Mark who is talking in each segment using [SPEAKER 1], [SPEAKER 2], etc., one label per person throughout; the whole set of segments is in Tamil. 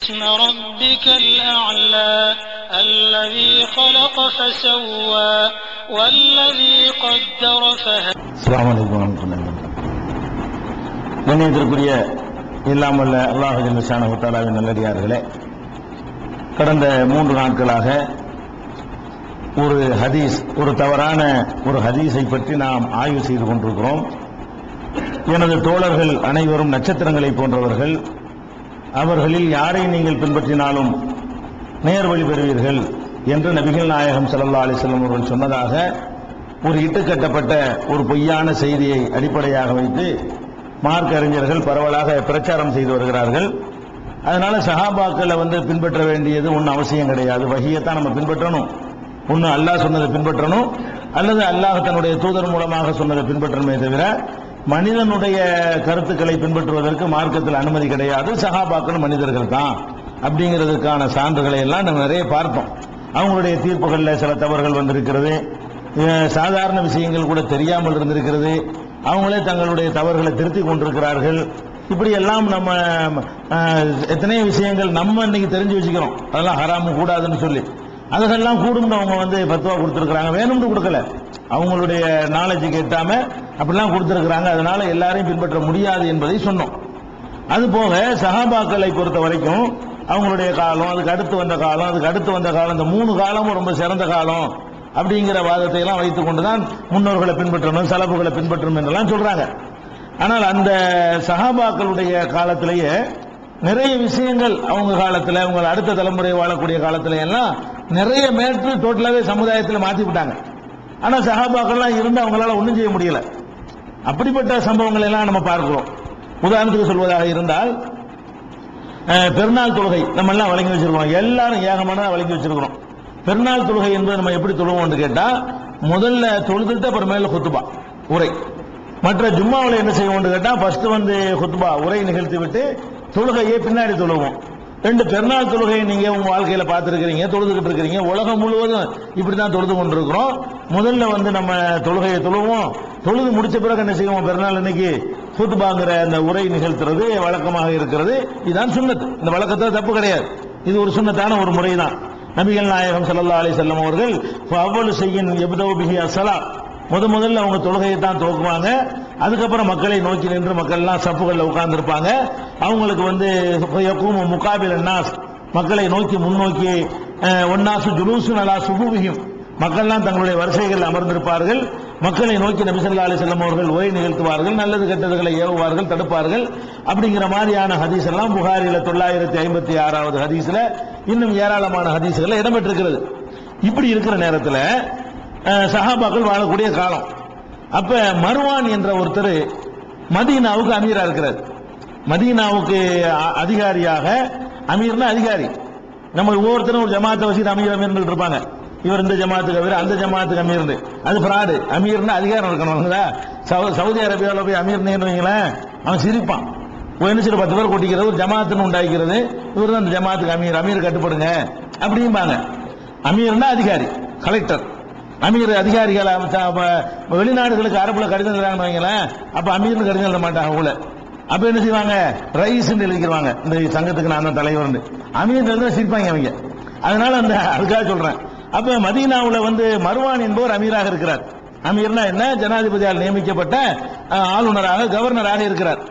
[SPEAKER 1] اسم ربك الأعلى الذي خلق فسوى والذي قدر فهدى
[SPEAKER 2] அஸ்ஸலாமு அலைக்கும் வரமத்துல்லாஹி கண்ணியத்திற்குரிய இல்லாமல்ல அல்லாஹ் ஜல்லஷான தாலாவின் நல்லடியார்களே கடந்த மூன்று நாட்களாக ஒரு ஹதீஸ் ஒரு தவறான ஒரு ஹதீஸை பற்றி நாம் ஆய்வு செய்து கொண்டிருக்கிறோம் எனது தோழர்கள் அனைவரும் நட்சத்திரங்களை போன்றவர்கள் அவர்களில் யாரை நீங்கள் பின்பற்றினாலும் நேர்வழி பெறுவீர்கள் என்று நபிகள் நாயகம் சல்லா அலிஸ்லம் அவர்கள் சொன்னதாக ஒரு இட்டுக்கட்டப்பட்ட ஒரு பொய்யான செய்தியை அடிப்படையாக வைத்து மார்க் அறிஞர்கள் பரவலாக பிரச்சாரம் செய்து வருகிறார்கள். அதனால சஹாபாக்களை வந்து பின்பற்ற வேண்டியது ஒன்றும் அவசியம் கிடையாது. வகியத்தான் நம்ம பின்பற்றணும். ஒன்று அல்லாஹ் சொன்னதை பின்பற்றணும். அல்லது அல்லாஹ் தன்னுடைய தூதர் மூலமாக சொன்னதை பின்பற்றணுமே தவிர மனிதனுடைய கருத்துக்களை பின்பற்றுவதற்கு மார்க்கத்தில் அனுமதி கிடையாது. சகாபாக்கள் மனிதர்கள் தான் அப்படிங்கிறதுக்கான சான்றுகளை எல்லாம் நம்ம நிறைய பார்த்தோம் அவங்களுடைய தீர்ப்புகளில் சில தவறுகள் வந்திருக்கிறது. சாதாரண விஷயங்கள் கூட தெரியாமல் இருந்திருக்கிறது. அவங்களே தங்களுடைய தவறுகளை திருத்திக் கொண்டிருக்கிறார்கள். இப்படி எல்லாம் நம்ம எத்தனையோ விஷயங்கள் நம்ம இன்னைக்கு தெரிஞ்சு வச்சுக்கிறோம். அதெல்லாம் ஹராமு கூடாதுன்னு சொல்லி. அதெல்லாம் கூடும் அவங்க வந்து பத்துவா கொடுத்துருக்குறாங்க. வேணும்னு கொடுக்கல. அவங்களுடைய நாலேஜுக்கு எட்டாம அப்படிலாம் கொடுத்துருக்குறாங்க. அதனால எல்லாரையும் பின்பற்ற முடியாது என்பதை சொன்னோம். அது போக சகாபாக்களை பொறுத்த வரைக்கும் அவங்களுடைய காலம் அதுக்கு அடுத்து வந்த காலம் அதுக்கு அடுத்து வந்த காலம் இந்த மூணு காலமும் ரொம்ப சிறந்த காலம் அப்படிங்கிற வாதத்தை எல்லாம் வைத்துக் கொண்டுதான் முன்னோர்களை பின்பற்றணும் சலப்புகளை பின்பற்றணும் என்றெல்லாம் சொல்றாங்க. ஆனால் அந்த சகாபாக்களுடைய காலத்திலேயே நிறைய விஷயங்கள் அவங்க காலத்தில் அவங்க அடுத்த தலைமுறை வாழக்கூடிய காலத்துல எல்லாம் நிறைய மேற்று டோட்டலாவே சமுதாயத்தில் மாற்றி விட்டாங்க ஆனா சஹாபாக்கள்லாம் இருந்து அவங்களால ஒன்றும் செய்ய முடியல. அப்படிப்பட்ட சம்பவங்கள் எல்லாம் நம்ம பார்க்கிறோம். உதாரணத்துக்கு சொல்வதாக இருந்தால் பெருநாள் தொழுகை நம்ம எல்லாம் வழங்கி வச்சிருக்கோம். எல்லாரும் ஏகமான வழங்கி வச்சிருக்கிறோம். பெருநாள் தொழுகை என்பது நம்ம எப்படி தொழுவோம்னு கேட்டா முதல்ல தொழுதுட்டு அப்புறம் மேல குத்துபா உரை. மற்ற ஜும்மாவில் என்ன செய்வோம்னு கேட்டா ஃபர்ஸ்ட் வந்து குத்துபா உரை நிகழ்த்தி விட்டு தொழுகையை பின்னாடி தொழுவோம். ரெண்டு பெருநாள் தொழுகையை நீங்க உங்க வாழ்க்கையில பார்த்துருக்கிறீங்க தொழுதுகிட்டு இருக்கிறீங்க உலகம் முழுவதும் இப்படிதான் தொழுது கொண்டிருக்கிறோம். முதல்ல வந்து நம்ம தொழுகையை தொழுவோம். தொழுது முடிச்ச பிறகு என்ன செய்வோம்? பெருநாள் இன்னைக்கு சூத்துபாங்கிற அந்த உரை நிகழ்த்துறது வழக்கமாக இருக்கிறது. இதுதான் சுன்னத் இந்த வழக்கத்தில் தப்பு கிடையாது. இது ஒரு சுண்ணத்தான ஒரு முறை தான் நபிகள் நாயகம் சல்லா அலி செல்லம் அவர்கள் அவ்வளவு செய்யின் எப்தவு பிஹி அசலா முத முதல்ல அவங்க தொழுகையை தான் துவக்குவாங்க. அதுக்கப்புறம் மக்களை நோக்கி நின்று மக்கள்லாம் சப்புகளில் உட்கார்ந்துருப்பாங்க. அவங்களுக்கு வந்து யக்கூமு முகாபில் நாஸ் மக்களை நோக்கி முன்னோக்கி ஒன்னாசு ஜுலூசு நல்லா சுபுவியும் மக்கள்லாம் தங்களுடைய வரிசைகளில் அமர்ந்திருப்பார்கள். மக்களை நோக்கி நபிசல்லா அலி செல்லம் அவர்கள் உரை நிகழ்த்துவார்கள் நல்லது கெட்டதுகளை ஏவுவார்கள் தடுப்பார்கள். அப்படிங்கிற மாதிரியான ஹதீஸ் எல்லாம் புகாரியில் தொள்ளாயிரத்தி ஐம்பத்தி ஆறாவது ஹதீஸில் இன்னும் ஏராளமான ஹதீஸ்கள் இடம்பெற்றிருக்கிறது. இப்படி இருக்கிற நேரத்தில் சஹாபாக்கள் வாழக்கூடிய காலம். அப்ப மருவான் என்ற ஒருத்தர் மதீனாவுக்கு அமீரா இருக்கிறார். மதீனாவுக்கு அதிகாரியாக அமீர்னா அதிகாரி. நம்ம ஒவ்வொருத்தரும் ஒரு ஜமாத்தை வச்சுட்டு அமீர் அமீர்கள் இருப்பாங்க. இவர் இந்த ஜமாத்துக்கு அமீர் அந்த ஜமாத்துக்கு அமீர்னு. அது ஃப்ராடு அமீர்னா அதிகாரம் இருக்கணும் சவு- சவுதி அரேபியாவில் போய் அமீர்னு வைங்களேன் அவன் சிரிப்பான். ஒரு என்ன பத்து பேர் கொட்டிக்கிறது ஒரு ஜமாத்துன்னு உண்டாக்கிறது இவர் தான் அந்த ஜமாத்துக்கு அமீர் அமீர் கட்டுப்படுங்க அப்படிம்பாங்க. அமீர்னா அதிகாரி கலெக்டர் அமீர் அதிகாரிகள் வெளிநாடுகளுக்கு அரபுல கடிதம் எழுதுறாங்க அப்ப அமீர்னு கடிதம் எழுத மாட்டாங்க அவங்கள. அப்ப என்ன செய்வாங்க? ரைஸ் எழுதிக்கிறாங்க இந்த சங்கத்துக்கு நான் தான் தலைவர் அமீர் எழுத சிரிப்பாங்க அவங்க. அதனால அந்த அதுக்காக சொல்றேன். அப்ப மதீனாவுல வந்து மர்வான் என்பவர் அமீராக இருக்கிறார். அமீர்னா என்ன? ஜனாதிபதியால் நியமிக்கப்பட்ட ஆளுநராக கவர்னராக இருக்கிறார்.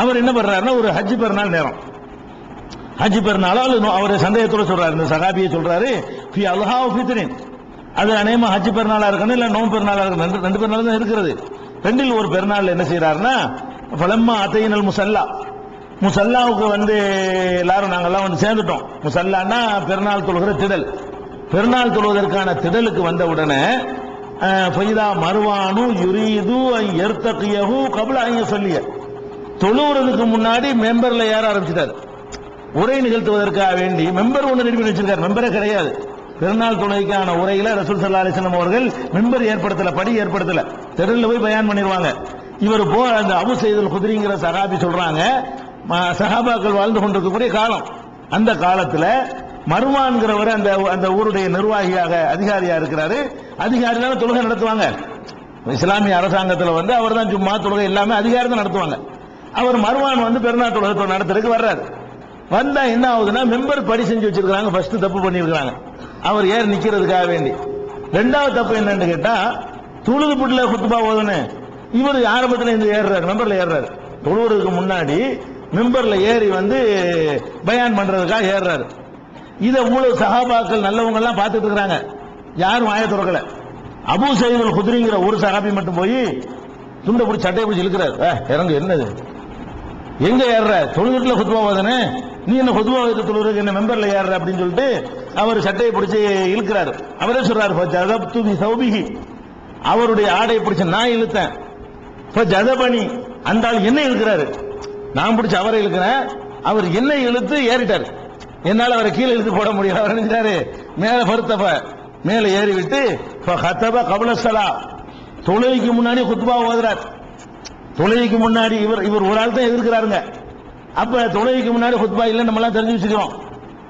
[SPEAKER 2] அவர் என்ன பண்றாருன்னா ஒரு ஹஜ் பெருநாள் நேரம். ஹஜ் பெருநாளோ அவர் சந்தேகத்தோட சொல்றாரு. இந்த சகாபியை சொல்றாரு ஃபி அல்ஹா ஃபித்ரின். அது அநேகமா ஹஜ் பெருநாளா இருக்கணும் இல்ல நோம்பு பெருநாளா இருக்கணும். ரெண்டு ரெண்டு பெருநாள் தான் இருக்கிறது ரெண்டில் ஒரு பெருநாள் என்ன செய்யறாருன்னா பலம்மா அத்தையினல் முசல்லா. முசல்லாவுக்கு வந்து எல்லாரும் நாங்கெல்லாம் வந்து சேர்ந்துட்டோம். முசல்லான்னா பெருநாள் தொழுகிற திடல். பெருநாள் தொழுவதற்கான திடலுக்கு வந்த உடனே ஃபைதா மருவானு யுரீது எர்த்தகியகு கபல ஐய சொல்லிய தொழுவுறதுக்கு முன்னாடி மெம்பர்ல ஏற ஆரம்பிச்சிட்டாரு? உரை நிகழ்த்துவதற்காக வேண்டி மெம்பர் ஒன்று ரெடி பண்ணி வச்சிருக்காரு. மெம்பரே கிடையாது. பெருநாள் தொழுகைக்கான உரையில ரசூல் சல்லா அலிஸ்லாம் அவர்கள் மெம்பர் ஏற்படுத்தல படி ஏற்படுத்தல. தெருவில் போய் பயன் பண்ணிடுவாங்க இவர் போ அந்த அபு செய்தல் குதிரிங்கிற சகாபி சொல்றாங்க சகாபாக்கள் சஹாபாக்கள் வாழ்ந்து கொண்டிருக்கக்கூடிய காலம். அந்த காலத்துல மருமான்கிறவர் அந்த அந்த ஊருடைய நிர்வாகியாக அதிகாரியா இருக்கிறாரு. அதிகாரியான தொழுகை நடத்துவாங்க. இஸ்லாமிய அரசாங்கத்தில் வந்து அவர் தான் சும்மா தொழுகை எல்லாமே அதிகாரி தான் நடத்துவாங்க. அவர் மருவான் வந்து பெருநாள் தொழுகை நடத்துறதுக்கு வர்றாரு. வந்தா என்ன ஆகுதுன்னா மெம்பர் படி செஞ்சு வச்சிருக்காங்க ஃபர்ஸ்ட் தப்பு பண்ணிருக்காங்க அவர் ஏறி நிக்கிறதுக்காக வேண்டி. ரெண்டாவது தப்பு என்னன்னு கேட்டா துழுது புட்டுல குத்துபா ஓதுன்னு. இவர் ஆரம்பத்தில் இருந்து ஏறுறாரு? மெம்பர்ல ஏறுறாரு. தொழுவதுக்கு முன்னாடி மெம்பர்ல ஏறி வந்து பயான் பண்றதுக்காக ஏறுறாரு. இதை இவ்வளவு சகாபாக்கள் நல்லவங்க எல்லாம் பார்த்துட்டு இருக்கிறாங்க. யாரும் வாய துறக்கல. அபு சைதுல் குதிரிங்கிற ஒரு சகாபி மட்டும் போய் துண்டை பிடிச்சி சட்டையை பிடிச்சி இழுக்கிறார். இறங்கு என்னது? எங்க ஏறுற? தொழுதுல குத்துபா போதானே நீ என்ன குத்துவா வைத்து தொழுறதுக்கு என்ன மெம்பர்ல ஏறுற அப்படின்னு சொல்லிட்டு அவர் சட்டையை பிடிச்சி இழுக்கிறாரு. அவரே சொல்றாரு? சௌபிகி அவருடைய ஆடையை பிடிச்ச நான் இழுத்தேன். ஜதபணி அந்த ஆள் என்ன இழுக்கிறாரு. நான் பிடிச்ச அவரை இழுக்கிறேன். அவர் என்ன இழுத்து ஏறிட்டாரு. என்னால் அவரை கீழே இழுத்து போட முடியல. அவர் நினைச்சாரு மேல பொறுத்தப்ப மேல ஏறி விட்டு ஹத்தப கபலசலா தொழுகைக்கு முன்னாடி குத்துபா ஓதுறார். தொழுகைக்கு முன்னாடி இவர் இவர் ஒரு ஆள் தான் எதிர்க்கிறாருங்க. அப்ப தொழுகைக்கு முன்னாடி ஹுத்பா இல்லை நம்ம எல்லாம் தெரிஞ்சு வச்சுக்கிறோம்.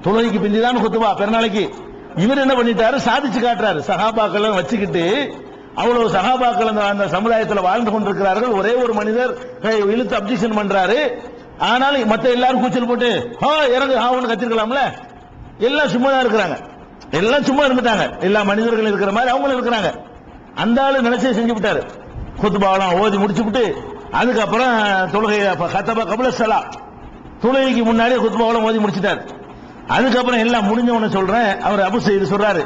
[SPEAKER 2] தொழுகைக்கு பிந்திதான் ஹுத்பா பெருநாளைக்கு. இவர் என்ன பண்ணிட்டாரு? சாதிச்சு காட்டுறாரு. சகாபாக்களை வச்சுக்கிட்டு அவ்வளவு சகாபாக்கள் அந்த அந்த சமுதாயத்தில் வாழ்ந்து கொண்டிருக்கிறார்கள். ஒரே ஒரு மனிதர் இழுத்து அப்ஜெக்ஷன் பண்றாரு. ஆனாலும் மற்ற எல்லாரும் கூச்சல் போட்டு ஹா இறங்கு ஹாவுன்னு கத்திருக்கலாம்ல? எல்லாம் சும்மா தான் இருக்கிறாங்க. எல்லாம் சும்மா இருந்துட்டாங்க. எல்லா மனிதர்களும் இருக்கிற மாதிரி அவங்களும் இருக்கிறாங்க. அந்த ஆளு நினைச்சே செஞ்சு விட்டாரு. குத்துபாவெல்லாம் ஓதி முடிச்சு விட்டு அதுக்கப்புறம் தொழுகை கத்தபா கபல சலா தொழுகைக்கு முன்னாடி குத்துபாவெல்லாம் மோதி முடிச்சிட்டாரு. அதுக்கப்புறம் எல்லாம் முடிஞ்ச உடனே சொல்றேன். அவர் அபு செய்து சொல்றாரு.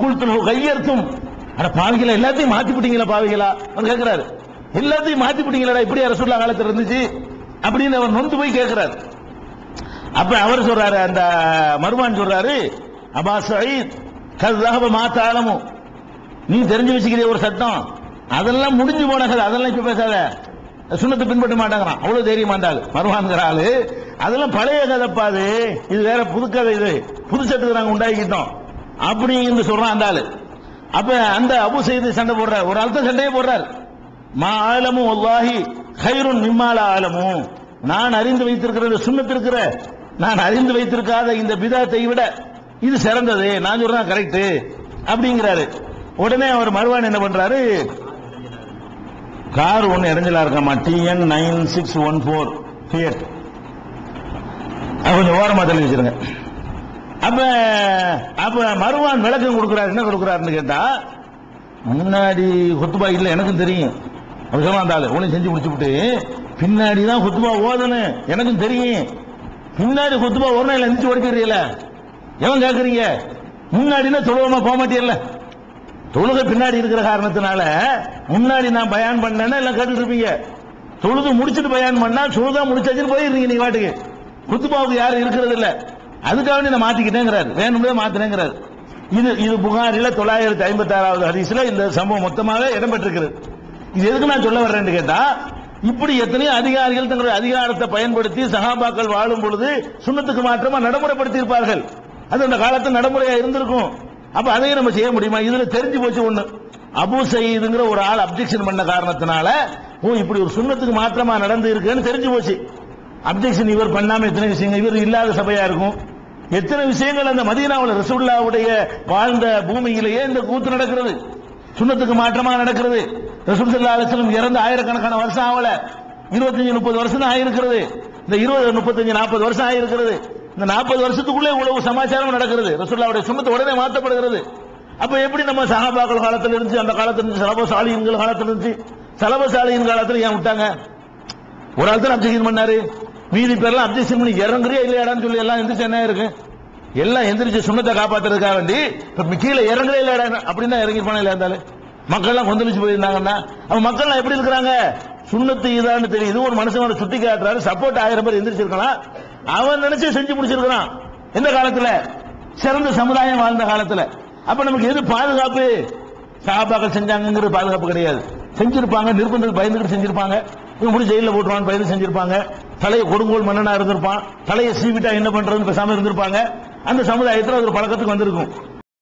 [SPEAKER 2] குல்துல் கையர்த்தும் அட பாவிகளா எல்லாத்தையும் மாத்தி விட்டீங்களா பாவிகளா? அவர் கேட்கிறாரு எல்லாத்தையும் மாத்தி விட்டீங்களா இப்படி ரசூல்லா காலத்தில் இருந்துச்சு? அப்படின்னு அவர் நொந்து போய் கேட்கிறாரு அப்ப அவர் சொல்றாரு அந்த மருமான் சொல்றாரு அபா சயீத் கல்லாஹப மாத்தாலமும் நீ தெரிஞ்சு வச்சுக்கிற ஒரு சட்டம். அதெல்லாம் முடிஞ்சு போன கதை அதெல்லாம் இப்ப பேசாத. சுண்ணத்தை பின்பற்ற மாட்டாங்கிறான். அவ்வளவு தைரியமா இருந்தாள் மருவான்கிற ஆளு. அதெல்லாம் பழைய கதைப்பா அது. இது வேற புது கதை இது. புது சட்டத்தை நாங்க உண்டாக்கிட்டோம் அப்படின்னு சொல்றான் அந்த ஆளு. அப்ப அந்த அபு செய்து சண்டை போடுறார். ஒரு ஆள் சண்டையே போடுறார். மா ஆலமும் ஒல்லாஹி ஹைருன் நிம்மால ஆலமும் நான் அறிந்து வைத்திருக்கிற இந்த நான் அறிந்து வைத்திருக்காத இந்த பிதாத்தை விட இது சிறந்தது. நான் சொல்றேன் கரெக்டு அப்படிங்கிறாரு. உடனே அவர் மறுவான் என்ன பண்றாரு? கார் ஒன்று இடைஞ்சலா இருக்காமா TN nine six one four Fiat கொஞ்சம் ஓரமாக தள்ளி வச்சிருங்க. அப்ப அப்ப மருவான் விளக்கம் கொடுக்குறாரு என்ன கொடுக்குறாருன்னு கேட்டா முன்னாடி கொத்துபா இல்ல எனக்கும் தெரியும். அவர் சொல்லுவான் அந்த உன்னை செஞ்சு முடிச்சுட்டு பின்னாடி தான் கொத்துபா ஓதனு எனக்கும் தெரியும். பின்னாடி கொத்துபா ஒரு நாள் எந்திரிச்சு ஓடி எவன் கேட்குறீங்க முன்னாடினா சொல்லுவோமா போக மாட்டீர்ல தொழுகை பின்னாடி இருக்கிற காரணத்தினால முன்னாடி நான் பயன் பண்ணேன்னா எல்லாம் கேட்டுட்டு இருப்பீங்க. தொழுது முடிச்சிட்டு பயன் பண்ணா தொழுதா முடிச்சாச்சுன்னு போயிருந்தீங்க நீங்க வாட்டுக்கு குத்துபாவுக்கு யாரும் இருக்கிறது இல்ல. அதுக்காக நான் மாத்திக்கிட்டேங்கிறாரு. வேணும்னே மாத்தினேங்கிறாரு. இது இது புகாரில தொள்ளாயிரத்தி ஐம்பத்தி ஆறாவது ஹதீஸ்ல இந்த சம்பவம் மொத்தமாக இடம்பெற்றிருக்கிறது. இது எதுக்கு நான் சொல்ல வர்றேன்னு கேட்டா இப்படி எத்தனையோ அதிகாரிகள் தங்களுடைய அதிகாரத்தை பயன்படுத்தி சகாபாக்கள் வாழும் பொழுது சுண்ணத்துக்கு மாற்றமா நடைமுறைப்படுத்தி இருப்பார்கள் அது அந்த காலத்தில் நடைமுறையா இருந்திருக்கும். அப்ப அதையும் நம்ம செய்ய முடியுமா? இதுல தெரிஞ்சு போச்சு ஒண்ணு. அபு சயீதுங்கிற ஒரு ஆள் அப்ஜெக்ஷன் பண்ண காரணத்தினால ஓ இப்படி ஒரு சுண்ணத்துக்கு மாற்றமா நடந்து இருக்குன்னு தெரிஞ்சு போச்சு. அப்ஜெக்ஷன் இவர் பண்ணாம எத்தனை விஷயங்கள்? இவர் இல்லாத சபையா இருக்கும். எத்தனை விஷயங்கள் அந்த மதீனாவில் ரசுல்லாவுடைய வாழ்ந்த பூமியிலேயே இந்த கூத்து நடக்கிறது. சுண்ணத்துக்கு மாற்றமா நடக்கிறது. ரசூல் அலிஸ்லம் இறந்து ஆயிரக்கணக்கான வருஷம் ஆகல. இருபத்தஞ்சு முப்பது வருஷம் தான் ஆயிருக்கிறது. இந்த இருபது முப்பத்தஞ்சு நாற்பது வருஷம் ஆயிருக்கிறது. இந்த நாற்பது வருஷத்துக்குள்ளே இவ்வளவு சமாச்சாரம் நடக்கிறது. ரசூலுல்லாவுடைய சுண்ணத்து உடனே மாற்றப்படுகிறது அப்ப எப்படி நம்ம சஹாபாக்கள் காலத்துல இருந்துச்சு? அந்த காலத்துல இருந்துச்சு சலபசாலியின் காலத்துல இருந்துச்சு? சலபசாலியின் காலத்துல ஏன் விட்டாங்க? ஒரு ஆள் தான் அப்ஜெக்ஷன் பண்ணாரு? மீதி பேர்லாம் அப்ஜெக்ஷன் பண்ணி இறங்குறியா இல்லையாடான்னு சொல்லி எல்லாம் எந்திரிச்சு என்ன இருக்கு? எல்லாம் எந்திரிச்சு சுண்ணத்தை காப்பாத்துறதுக்காக வேண்டி இப்ப கீழே இறங்குறே இல்லையாடா? அப்படின்னு போனா இல்லையா இருந்தாலும்? மக்கள்லாம் கொந்தளிச்சு போயிருந்தாங்கன்னா அவன் மக்கள்லாம் எப்படி இருக்கிறாங்க? சுண்ணத்து இதான்னு தெரியுது. ஒரு மனுஷனோட சுட்டி காட்டுறாரு சப்போர்ட் ஆயிரம் பேர் எந்திரிச்சிருக்கலாம். அவன் நினைச்சு செஞ்சு முடிச்சிருக்கிறான். எந்த காலத்துல சிறந்த சமுதாயம் வாழ்ந்த காலத்துல. அப்ப நமக்கு எது பாதுகாப்பு? சகாபாக்கள் செஞ்சாங்கிறது பாதுகாப்பு கிடையாது. செஞ்சிருப்பாங்க நிர்பந்தத்துக்கு பயந்துகிட்டு செஞ்சிருப்பாங்க. இவன் முடிஞ்ச ஜெயில போட்டுருவான் பயந்து செஞ்சிருப்பாங்க. தலையை கொடுங்கோல் மன்னனா இருந்திருப்பான். தலையை சீவிட்டா என்ன பண்றதுன்னு பேசாம இருந்திருப்பாங்க. அந்த சமுதாயத்தில் அது ஒரு பழக்கத்துக்கு வந்திருக்கும்.